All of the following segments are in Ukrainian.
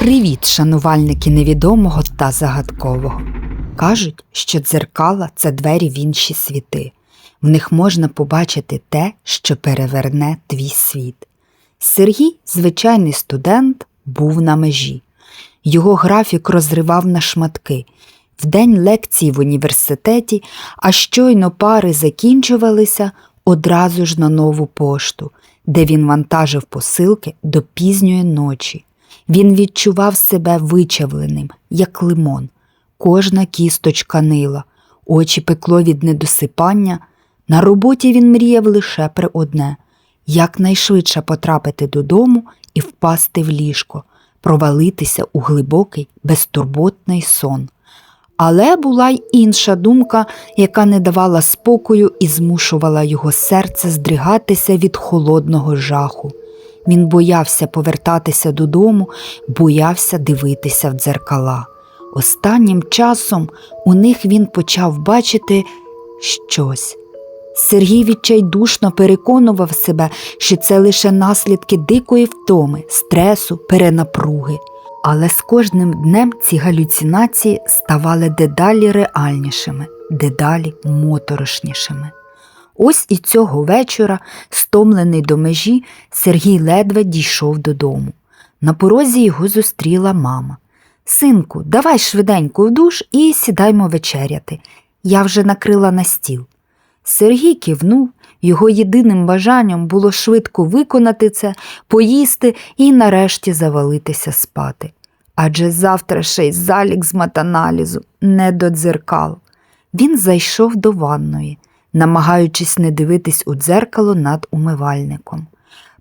Привіт, шанувальники невідомого та загадкового. Кажуть, що дзеркала це двері в інші світи. В них можна побачити те, що переверне твій світ. Сергій, звичайний студент, був на межі. Його графік розривав на шматки. Вдень лекції в університеті, а щойно пари закінчувалися одразу ж на нову пошту, де він вантажив посилки до пізньої ночі. Він відчував себе вичавленим, як лимон, кожна кісточка нила, очі пекло від недосипання. На роботі він мріяв лише про одне якнайшвидше потрапити додому і впасти в ліжко, провалитися у глибокий, безтурботний сон. Але була й інша думка, яка не давала спокою і змушувала його серце здригатися від холодного жаху. Він боявся повертатися додому, боявся дивитися в дзеркала. Останнім часом у них він почав бачити щось. Сергій відчайдушно переконував себе, що це лише наслідки дикої втоми, стресу, перенапруги. Але з кожним днем ці галюцинації ставали дедалі реальнішими, дедалі моторошнішими. Ось і цього вечора, стомлений до межі, Сергій ледве дійшов додому. На порозі його зустріла мама. Синку, давай швиденько в душ і сідаймо вечеряти. Я вже накрила на стіл. Сергій кивнув, його єдиним бажанням було швидко виконати це, поїсти і нарешті завалитися спати. Адже завтра ще й залік з матаналізу, не до дзеркал. Він зайшов до ванної, намагаючись не дивитись у дзеркало над умивальником.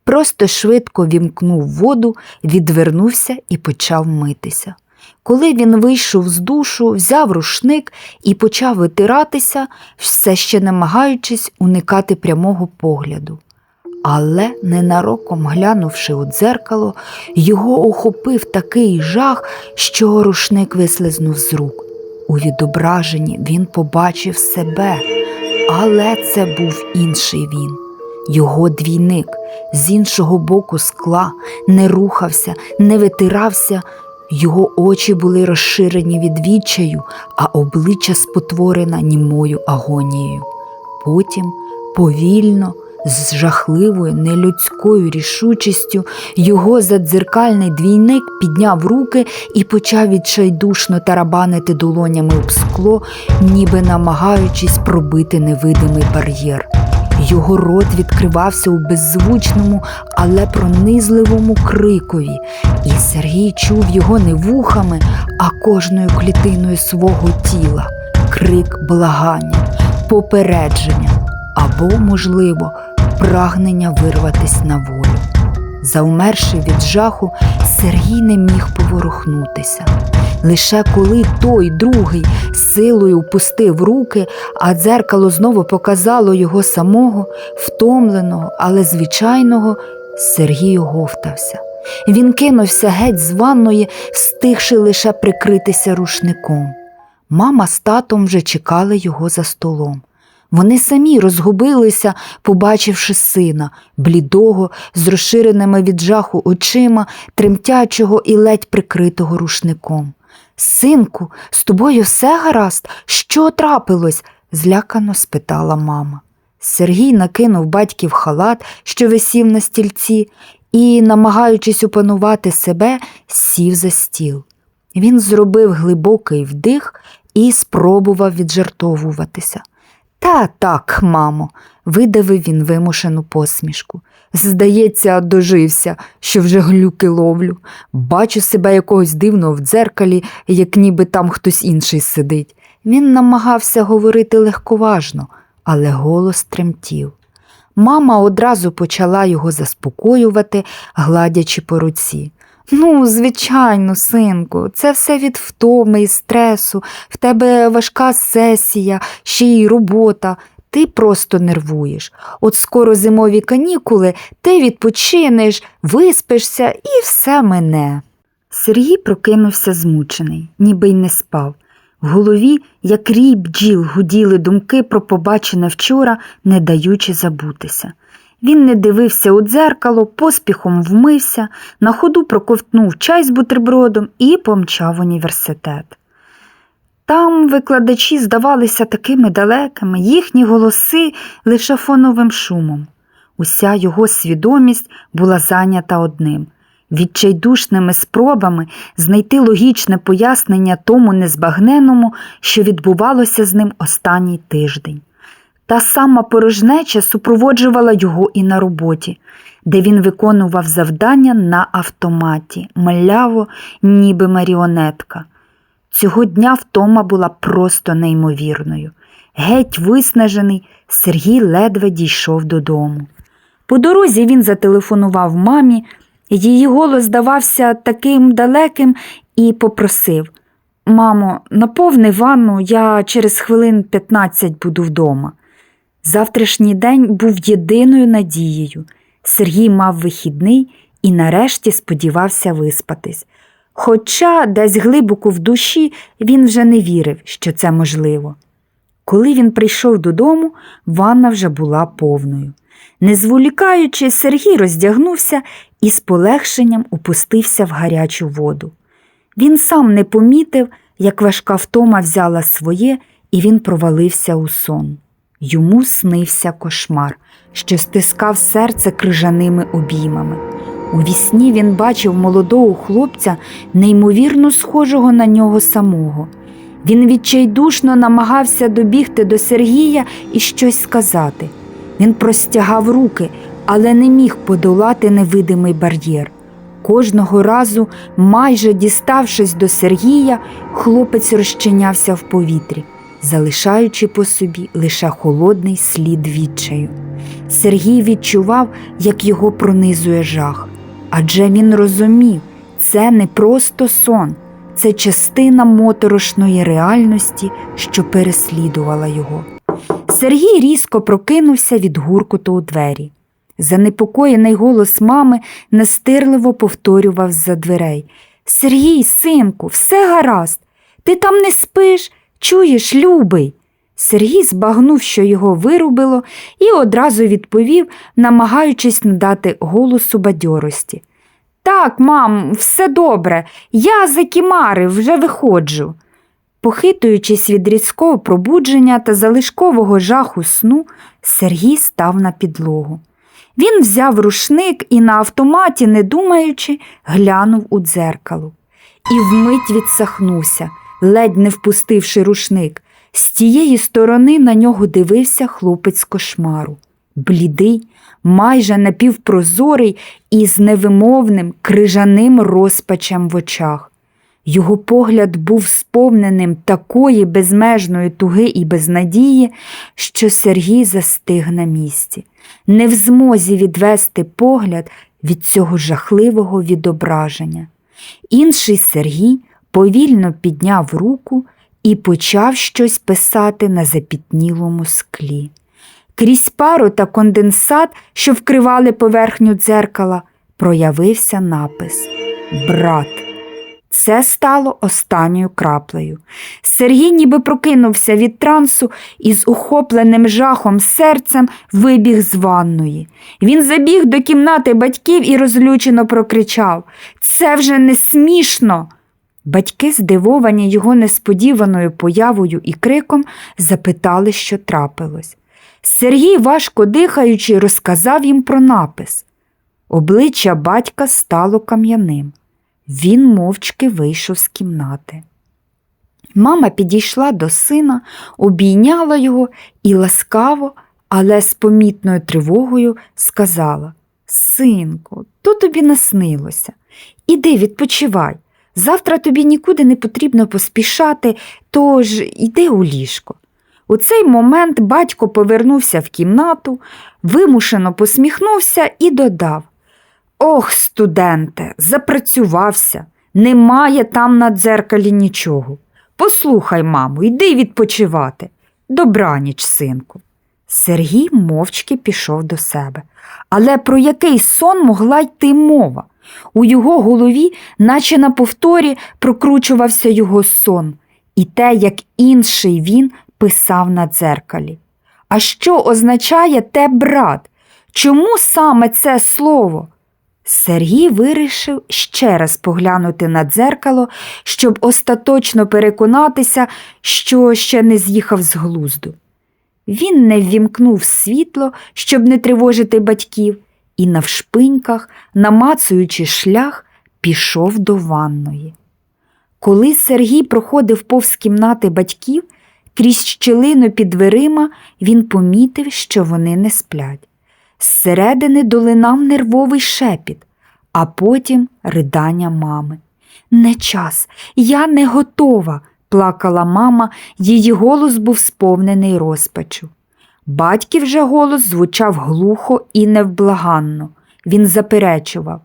Просто швидко вімкнув воду, відвернувся і почав митися. Коли він вийшов з душу, взяв рушник і почав витиратися, все ще намагаючись уникати прямого погляду. Але, ненароком глянувши у дзеркало, його охопив такий жах, що рушник вислизнув з рук. У відображенні він побачив себе, але це був інший він. Його двійник з іншого боку скла не рухався, не витирався. Його очі були розширені від відчаю, а обличчя спотворена німою агонією. Потім повільно, з жахливою нелюдською рішучістю, його задзеркальний двійник підняв руки і почав відчайдушно тарабанити долонями об скло, ніби намагаючись пробити невидимий бар'єр. Його рот відкривався у беззвучному, але пронизливому крикові, і Сергій чув його не вухами, а кожною клітиною свого тіла, крик благання, попередження або, можливо, прагнення вирватися на волю. Завмерши від жаху, Сергій не міг поворухнутися. Лише коли той другий силою впустив руки, а дзеркало знову показало його самого, втомленого, але звичайного, Сергій оговтався. Він кинувся геть з ванної, встигши лише прикритися рушником. Мама з татом вже чекали його за столом. Вони самі розгубилися, побачивши сина, блідого, з розширеними від жаху очима, тремтячого і ледь прикритого рушником. Синку, з тобою все гаразд? Що трапилось? злякано спитала мама. Сергій накинув батьків халат, що висів на стільці, і, намагаючись опанувати себе, сів за стіл. Він зробив глибокий вдих і спробував віджартовуватися. Та так, мамо, видавив він вимушену посмішку. Здається, дожився, що вже глюки ловлю. Бачу себе якогось дивного в дзеркалі, як ніби там хтось інший сидить. Він намагався говорити легковажно, але голос тремтів. Мама одразу почала його заспокоювати, гладячи по руці. Ну, звичайно, синку, це все від втоми і стресу, в тебе важка сесія, ще й робота. Ти просто нервуєш. От скоро зимові канікули, ти відпочинеш, виспишся і все мине. Сергій прокинувся змучений, ніби й не спав. В голові, як рій бджіл, гуділи думки про побачене вчора, не даючи забутися. Він не дивився у дзеркало, поспіхом вмився, на ходу проковтнув чай з бутербродом і помчав університет. Там викладачі здавалися такими далекими, їхні голоси лише фоновим шумом. Уся його свідомість була зайнята одним відчайдушними спробами знайти логічне пояснення тому незбагненому, що відбувалося з ним останній тиждень. Та сама порожнеча супроводжувала його і на роботі, де він виконував завдання на автоматі, мляво, ніби маріонетка. Цього дня втома була просто неймовірною. Геть виснажений, Сергій ледве дійшов додому. По дорозі він зателефонував мамі, її голос здавався таким далеким і попросив Мамо, наповни ванну, я через хвилин 15 буду вдома. Завтрашній день був єдиною надією. Сергій мав вихідний і нарешті сподівався виспатись. Хоча десь глибоко в душі він вже не вірив, що це можливо. Коли він прийшов додому, ванна вже була повною. Не зволікаючи, Сергій роздягнувся і з полегшенням опустився в гарячу воду. Він сам не помітив, як важка втома взяла своє, і він провалився у сон. Йому снився кошмар, що стискав серце крижаними обіймами. У вісні він бачив молодого хлопця, неймовірно схожого на нього самого. Він відчайдушно намагався добігти до Сергія і щось сказати. Він простягав руки, але не міг подолати невидимий бар'єр. Кожного разу, майже діставшись до Сергія, хлопець розчинявся в повітрі, залишаючи по собі лише холодний слід відчаю. Сергій відчував, як його пронизує жах, адже він розумів, це не просто сон, це частина моторошної реальності, що переслідувала його. Сергій різко прокинувся від гуркоту у двері. Занепокоєний голос мами настирливо повторював з-за дверей Сергій, синку, все гаразд. Ти там не спиш, чуєш, любий. Сергій збагнув, що його вирубило, і одразу відповів, намагаючись надати голосу бадьорості. Так, мам, все добре, я закімарив, вже виходжу. Похитуючись від різкого пробудження та залишкового жаху сну, Сергій став на підлогу. Він взяв рушник і на автоматі, не думаючи, глянув у дзеркало. І вмить відсахнувся, ледь не впустивши рушник. З тієї сторони на нього дивився хлопець кошмару. Блідий, майже напівпрозорий і з невимовним крижаним розпачем в очах. Його погляд був сповненим такої безмежної туги і безнадії, що Сергій застиг на місці, не в змозі відвести погляд від цього жахливого відображення. Інший Сергій повільно підняв руку і почав щось писати на запітнілому склі. Крізь пару та конденсат, що вкривали поверхню дзеркала, проявився напис Брат. Це стало останньою краплею. Сергій ніби прокинувся від трансу і з ухопленим жахом серцем вибіг з ванної. Він забіг до кімнати батьків і розлючено прокричав Це вже не смішно. Батьки, здивовані його несподіваною появою і криком, запитали, що трапилось. Сергій, важко дихаючи, розказав їм про напис. Обличчя батька стало кам'яним. Він мовчки вийшов з кімнати. Мама підійшла до сина, обійняла його і ласкаво, але з помітною тривогою сказала Синку, то тобі наснилося. Іди відпочивай. Завтра тобі нікуди не потрібно поспішати, тож йди у ліжко. У цей момент батько повернувся в кімнату, вимушено посміхнувся і додав Ох, студенте, запрацювався, немає там на дзеркалі нічого. Послухай, мамо, йди відпочивати. Добраніч, синку. Сергій мовчки пішов до себе. Але про який сон могла йти мова? У його голові, наче на повторі, прокручувався його сон, і те, як інший він писав на дзеркалі. А що означає те брат? Чому саме це слово? Сергій вирішив ще раз поглянути на дзеркало, щоб остаточно переконатися, що ще не з'їхав з глузду. Він не ввімкнув світло, щоб не тривожити батьків, і навшпиньках, намацуючи шлях, пішов до ванної. Коли Сергій проходив повз кімнати батьків, крізь щілину під дверима, він помітив, що вони не сплять. Зсередини долинав нервовий шепіт, а потім ридання мами. Не час, я не готова, плакала мама, її голос був сповнений розпачу. Батьків же голос звучав глухо і невблаганно. Він заперечував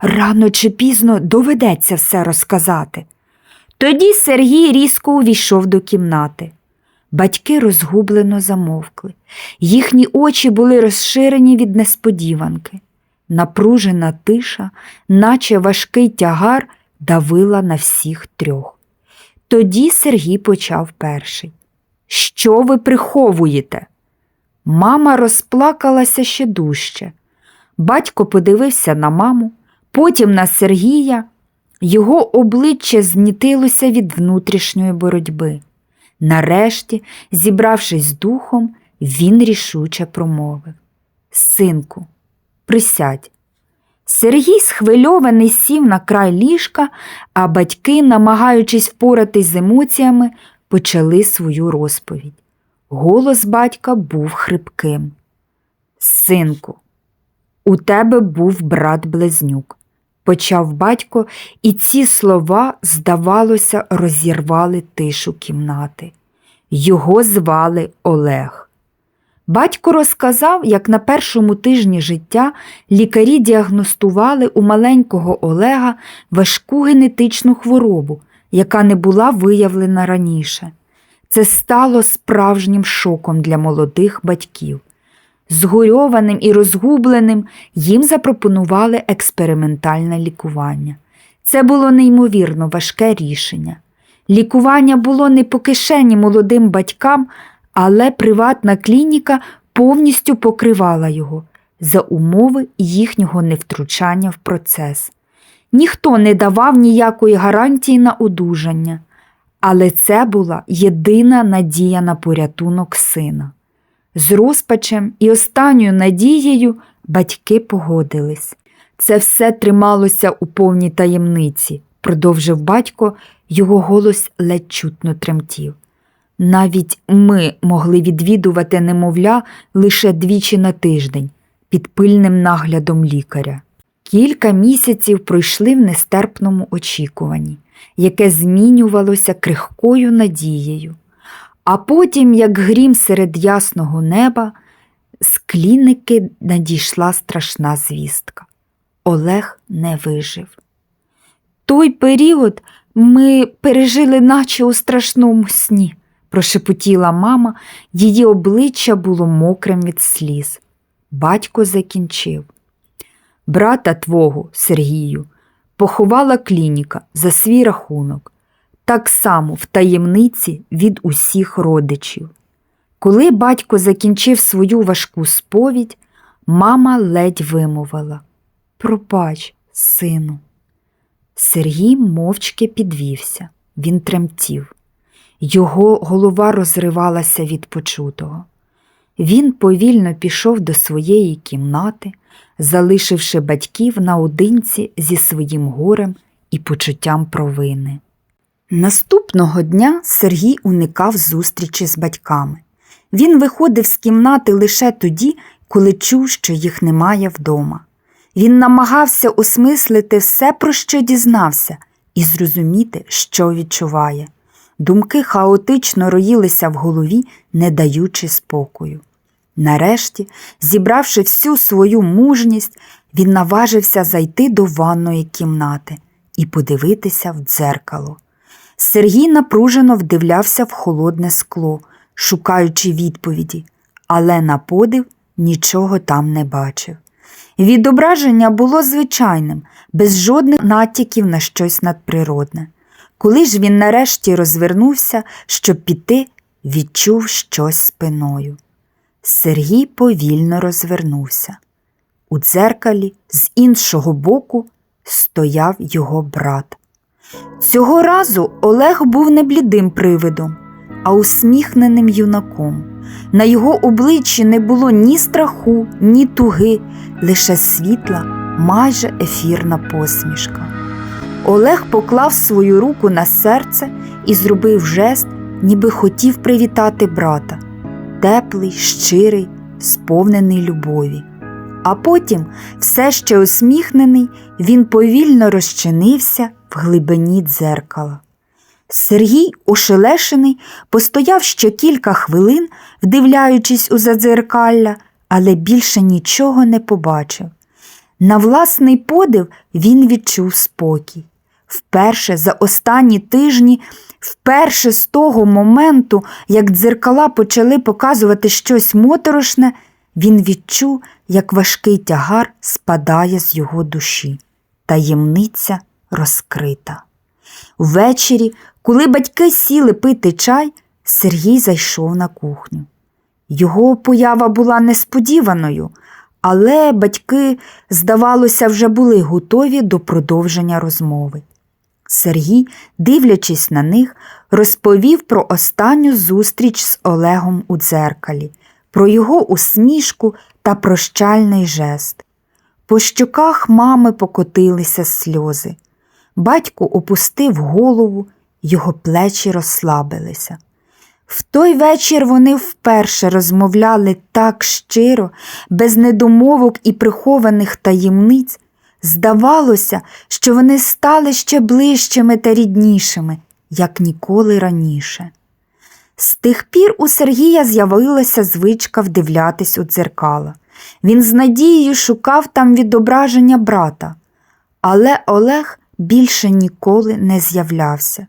рано чи пізно доведеться все розказати. Тоді Сергій різко увійшов до кімнати. Батьки розгублено замовкли. Їхні очі були розширені від несподіванки. Напружена тиша, наче важкий тягар, давила на всіх трьох. Тоді Сергій почав перший. Що ви приховуєте? Мама розплакалася ще дужче. Батько подивився на маму, потім на Сергія. Його обличчя знітилося від внутрішньої боротьби. Нарешті, зібравшись з духом, він рішуче промовив Синку, присядь. Сергій схвильований сів на край ліжка, а батьки, намагаючись впоратись з емоціями, почали свою розповідь. Голос батька був хрипким. Синку, у тебе був брат близнюк, почав батько, і ці слова, здавалося, розірвали тишу кімнати. Його звали Олег. Батько розказав, як на першому тижні життя лікарі діагностували у маленького Олега важку генетичну хворобу, яка не була виявлена раніше. Це стало справжнім шоком для молодих батьків. Згорьованим і розгубленим їм запропонували експериментальне лікування. Це було неймовірно важке рішення. Лікування було не по кишені молодим батькам, але приватна клініка повністю покривала його за умови їхнього невтручання в процес. Ніхто не давав ніякої гарантії на одужання, але це була єдина надія на порятунок сина. З розпачем і останньою надією батьки погодились. Це все трималося у повній таємниці, продовжив батько, його голос ледь чутно тремтів. Навіть ми могли відвідувати немовля лише двічі на тиждень під пильним наглядом лікаря. Кілька місяців пройшли в нестерпному очікуванні, яке змінювалося крихкою надією. А потім, як грім серед ясного неба, з кліники надійшла страшна звістка. Олег не вижив. Той період ми пережили, наче у страшному сні, прошепотіла мама, її обличчя було мокрим від сліз. Батько закінчив. Брата твого, Сергію, поховала клініка за свій рахунок, так само в таємниці від усіх родичів. Коли батько закінчив свою важку сповідь, мама ледь вимовила Пробач, сину. Сергій мовчки підвівся, він тремтів. Його голова розривалася від почутого. Він повільно пішов до своєї кімнати, залишивши батьків наодинці зі своїм горем і почуттям провини. Наступного дня Сергій уникав зустрічі з батьками. Він виходив з кімнати лише тоді, коли чув, що їх немає вдома. Він намагався осмислити все, про що дізнався, і зрозуміти, що відчуває. Думки хаотично роїлися в голові, не даючи спокою. Нарешті, зібравши всю свою мужність, він наважився зайти до ванної кімнати і подивитися в дзеркало. Сергій напружено вдивлявся в холодне скло, шукаючи відповіді, але на подив нічого там не бачив. Відображення було звичайним, без жодних натяків на щось надприродне. Коли ж він нарешті розвернувся, щоб піти, відчув щось спиною. Сергій повільно розвернувся. У дзеркалі з іншого боку стояв його брат. Цього разу Олег був не блідим привидом, а усміхненим юнаком. На його обличчі не було ні страху, ні туги, лише світла, майже ефірна посмішка. Олег поклав свою руку на серце і зробив жест, ніби хотів привітати брата, теплий, щирий, сповнений любові. А потім, все ще усміхнений, він повільно розчинився в глибині дзеркала. Сергій, ошелешений, постояв ще кілька хвилин, вдивляючись у задзеркалля, але більше нічого не побачив. На власний подив він відчув спокій. Вперше за останні тижні, вперше з того моменту, як дзеркала почали показувати щось моторошне, він відчув, як важкий тягар спадає з його душі. Таємниця розкрита. Ввечері, коли батьки сіли пити чай, Сергій зайшов на кухню. Його поява була несподіваною, але батьки, здавалося, вже були готові до продовження розмови. Сергій, дивлячись на них, розповів про останню зустріч з Олегом у дзеркалі, про його усмішку та прощальний жест. По щоках мами покотилися сльози. Батько опустив голову, його плечі розслабилися. В той вечір вони вперше розмовляли так щиро, без недомовок і прихованих таємниць. Здавалося, що вони стали ще ближчими та ріднішими, як ніколи раніше. З тих пір у Сергія з'явилася звичка вдивлятись у дзеркала. Він з надією шукав там відображення брата, але Олег більше ніколи не з'являвся.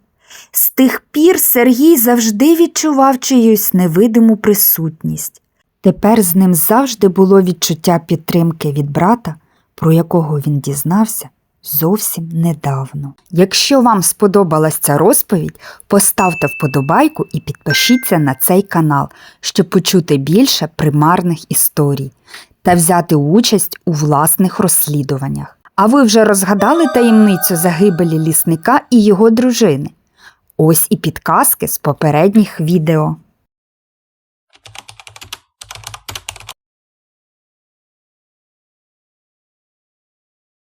З тих пір Сергій завжди відчував чиюсь невидиму присутність. Тепер з ним завжди було відчуття підтримки від брата, про якого він дізнався зовсім недавно. Якщо вам сподобалась ця розповідь, поставте вподобайку і підпишіться на цей канал, щоб почути більше примарних історій та взяти участь у власних розслідуваннях. А ви вже розгадали таємницю загибелі лісника і його дружини? Ось і підказки з попередніх відео.